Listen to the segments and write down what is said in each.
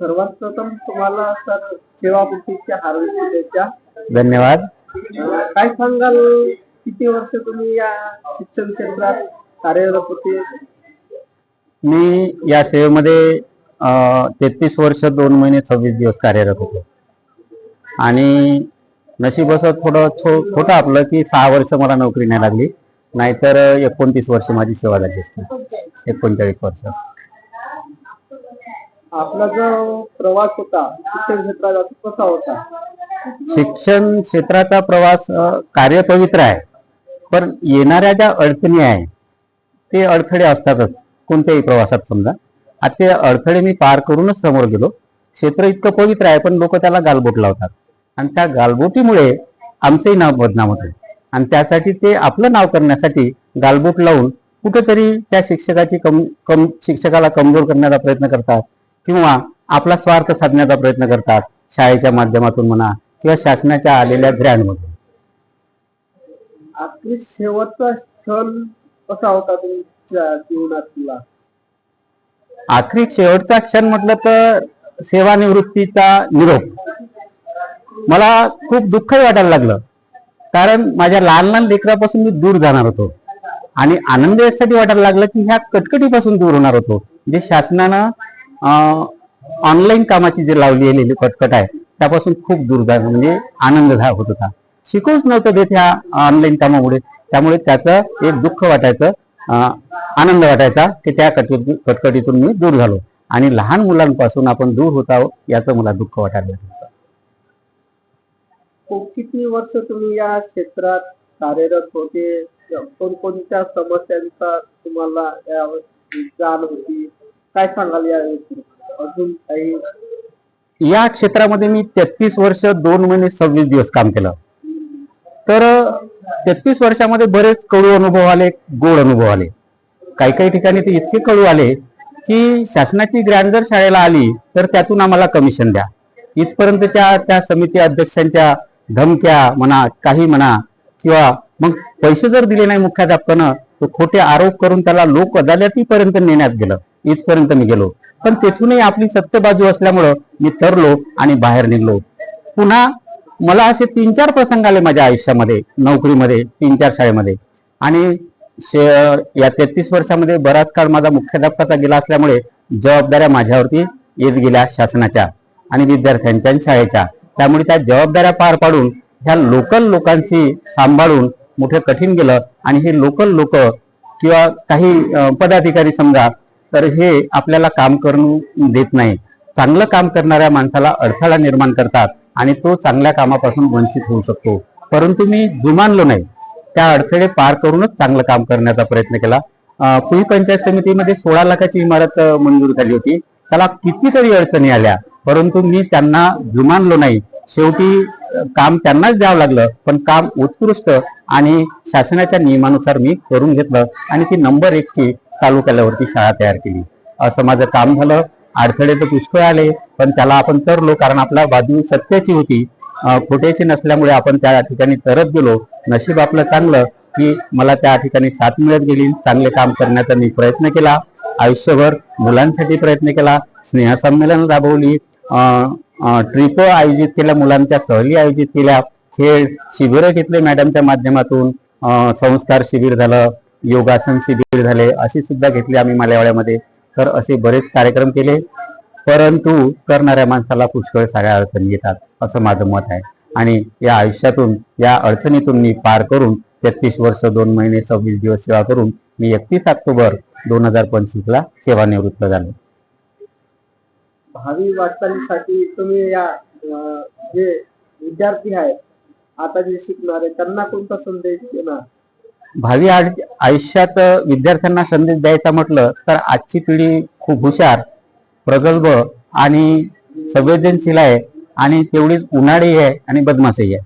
सर्वात प्रथम तुम्हाला सर सेवापूर्तीच्या हार्वेस्टिंगच्या धन्यवाद. काय सांगाल? किती वर्ष तुम्ही या शिक्षण क्षेत्रात कार्यरत होते? मी या सेवेमध्ये तेहतीस वर्ष दोन महिने सव्वीस दिवस कार्यरत होतो. आणि नशीब असं थोडं छो खोटं आपलं की सहा वर्ष मला नोकरी नाही लागली. नाहीतर एकोणतीस वर्ष माझी सेवा झाली असते. एकोणचाळीस वर्ष. आपला जो प्रवास होता शिक्षण क्षेत्राचा तो कसा होता? शिक्षण क्षेत्राचा प्रवास कार्य कार्यपवित्र आहे. पण येणाऱ्या ज्या अडचणी आहे ते अडथळे असतातच कोणत्याही प्रवासात समजा. आता ते अडथळे मी पार करूनच समोर गेलो. क्षेत्र इतकं पवित्र आहे पण लोक त्याला गालबोट लावतात. आणि त्या गालबोटीमुळे आमचंही नाव बदनाम होतं. आणि त्यासाठी ते आपलं नाव करण्यासाठी गालबोट लावून कुठेतरी त्या शिक्षकाची कम कम शिक्षकाला कमजोर करण्याचा प्रयत्न करतात. किंवा आपला स्वार्थ साधण्याचा प्रयत्न करतात शाळेच्या माध्यमातून म्हणा किंवा शासनाच्या आलेल्या ग्रँडमधून आपली शेवटचा क्षण कसा होता तुमच्या जीवनातला आखरी शेवटचा क्षण म्हटलं तर सेवानिवृत्तीचा निरोप. मला खूप दुःखही वाटायला लागलं. कारण माझ्या लहान लहान लेकरापासून मी दूर जाणार होतो. आणि आनंद यासाठी वाटायला लागलं की ह्या कटकटीपासून दूर होणार होतो. जे शासनानं ऑनलाईन कामाची जी लावली कटकट आहे त्यापासून खूप दूर म्हणजे आनंद झा होत होता. शिकूच नव्हतं देत ह्या ऑनलाईन कामामुळे. त्यामुळे त्याचं एक दुःख वाटायचं अं, आनंद वाटायचा की त्या कटकटी कटकटीतून मी दूर झालो. आणि लहान मुलांपासून आपण दूर होत आहोत याचं मला दुःख वाटायला लागलं. हो, किती वर्ष तुम्ही या क्षेत्रात कार्यरत होते? कोणकोणत्या समस्यांचा तुम्हाला जाण होती? काय सांगाल या अजून काही? या क्षेत्रामध्ये मी तेहतीस वर्ष दोन महिने सव्वीस दिवस काम केलं. तर तेहतीस वर्षामध्ये बरेच कडू अनुभव आले गोड अनुभव आले. काही काही ठिकाणी ते इतके कडू आले की शासनाची ग्रँड जर शाळेला आली तर त्यातून आम्हाला कमिशन द्या. इथपर्यंतच्या त्या समिती अध्यक्षांच्या धमक्या म्हणा काही म्हणा किंवा मग पैसे जर दिले नाही मुख्याध्यापकानं तर खोटे आरोप करून त्याला लोक अदालतीपर्यंत नेण्यात गेलं. इथपर्यंत मी गेलो. पण तेथूनही आपली सत्य बाजू असल्यामुळं मी ठरलो आणि बाहेर निघलो. पुन्हा मला असे तीन चार प्रसंग आले माझ्या आयुष्यामध्ये नोकरीमध्ये तीन चार शाळेमध्ये. आणि शे- या तेहतीस वर्षामध्ये बराच काळ माझा मुख्याध्यापकाचा गेला असल्यामुळे जबाबदाऱ्या माझ्यावरती येत गेल्या शासनाच्या आणि विद्यार्थ्यांच्या शाळेच्या. त्यामुळे त्या जबाबदाऱ्या पार पाडून ह्या लोकल लोकांशी सांभाळून मोठे कठीण गेलं. आणि हे लोकल लोक किंवा काही पदाधिकारी समजा तर हे आपल्याला काम करून देत नाही. चांगलं काम करणाऱ्या माणसाला अडथळा निर्माण करतात आणि तो चांगल्या कामापासून वंचित होऊ शकतो. परंतु मी जुमानलो नाही. त्या अडथळे पार करूनच चांगलं काम करण्याचा प्रयत्न केला. कुई पंचायत समितीमध्ये सोळा लाखाची इमारत मंजूर झाली होती. त्याला कितीतरी अडचणी आल्या. परंतु मी त्यांना जुमानलो नाही. शेवटी काम त्यांनाच द्यावं लागलं. पण काम उत्कृष्ट आणि शासनाच्या नियमानुसार मी करून घेतलं. आणि ती नंबर एकची तालुक्यावरती शाळा तयार केली. असं माझं काम झालं. अडथळे तर पुष्कळ आले पण त्याला आपण तरलो कारण आपला बाजू सत्याची होती. खोट्याची नसल्यामुळे आपण त्या ठिकाणी तरत गेलो. नशीब आपलं चांगलं की मला त्या ठिकाणी साथ मिळत गेली. चांगले काम करण्याचा मी प्रयत्न केला. आयुष्यभर मुलांसाठी प्रयत्न केला. स्नेहसंमेलन राबवली. ट्रिप आयोजित केल्या. मुलांच्या सहली आयोजित केल्या. खेळ शिबिरं घेतले मॅडमच्या माध्यमातून. संस्कार शिबिर झालं. योगासन शिबिर झाले असे सुद्धा घेतली आम्ही मालेवाड्यामध्ये तर असे बरेच कार्यक्रम केले. परंतु करणाऱ्या माणसाला पुष्कळ साऱ्या अडचणी येतात असं माझं मत आहे. आणि या आयुष्यातून या अडचणीतून मी पार करून तेहतीस वर्ष दोन महिने सव्वीस दिवस सेवा करून मी एकतीस ऑक्टोबर दोन हजार पंचवीस ला सेवानिवृत्त झालो. भावी वाटचालीसाठी तुम्ही या जे विद्यार्थी आहेत आता जे शिकणारे त्यांना कोणता संदेश देणार? भावी आयुष्यात विद्यार्थ्यांना संदेश द्यायचा म्हटलं तर आजची पिढी खूप हुशार प्रगल्भ आणि संवेदनशील आहे आणि तेवढीच उन्हाळी आहे आणि बदमाशही आहे.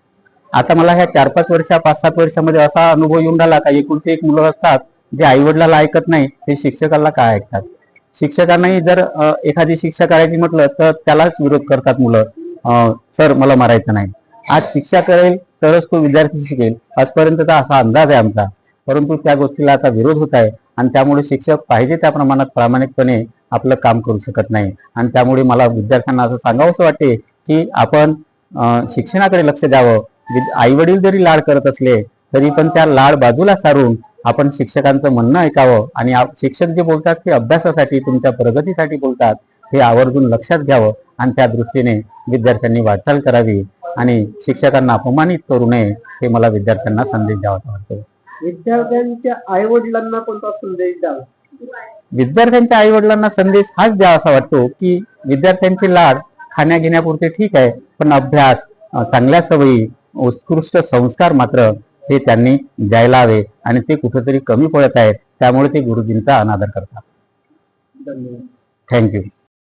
आता मला ह्या चार पाच वर्षा पाच सात वर्षामध्ये असा अनुभव येऊन राहिला का एकुलते एक मुलं असतात जे आई वडिलाला ऐकत नाही ते शिक्षकाला काय ऐकतात? शिक्षकांनाही जर एखादी शिक्षा करायची म्हटलं तर त्यालाच विरोध करतात मुलं. सर मला मारायचं नाही. आज शिक्षा करेल तरच तो विद्यार्थी शिकेल. आजपर्यंतचा असा अंदाज आहे आमचा. परंतु त्या गोष्टीला आता विरोध होत आहे आणि त्यामुळे शिक्षक पाहिजे त्या प्रमाणात प्रामाणिकपणे आपलं काम करू शकत नाही. आणि त्यामुळे मला विद्यार्थ्यांना असं सांगावंसं वाटते की आपण शिक्षणाकडे लक्ष द्यावं. आई वडील जरी लाड करत असले तरी पण त्या लाड बाजूला सारून आपण शिक्षकांचं म्हणणं ऐकावं. आणि शिक्षक जे बोलतात ते अभ्यासासाठी तुमच्या प्रगतीसाठी बोलतात. हे आवर्जून लक्षात घ्यावं आणि त्या दृष्टीने विद्यार्थ्यांनी वाटचाल करावी आणि शिक्षकांना अपमानित करू नये हे मला विद्यार्थ्यांना संदेश द्यावा वाटतो विद्यार्थ्यांच्या आई वडिलांना कोणता संदेश द्यावा? विद्यार्थ्यांच्या आई वडिलांना संदेश हाच द्यावा असा वाटतो की विद्यार्थ्यांचे लाड खाण्या घेण्यापुरते ठीक आहे पण अभ्यास चांगल्या सवयी उत्कृष्ट संस्कार मात्र हे त्यांनी द्यायला हवे आणि ते कुठेतरी कमी पडत आहेत त्यामुळे ते गुरुजींचा अनादर करतात. धन्यवाद. थँक्यू.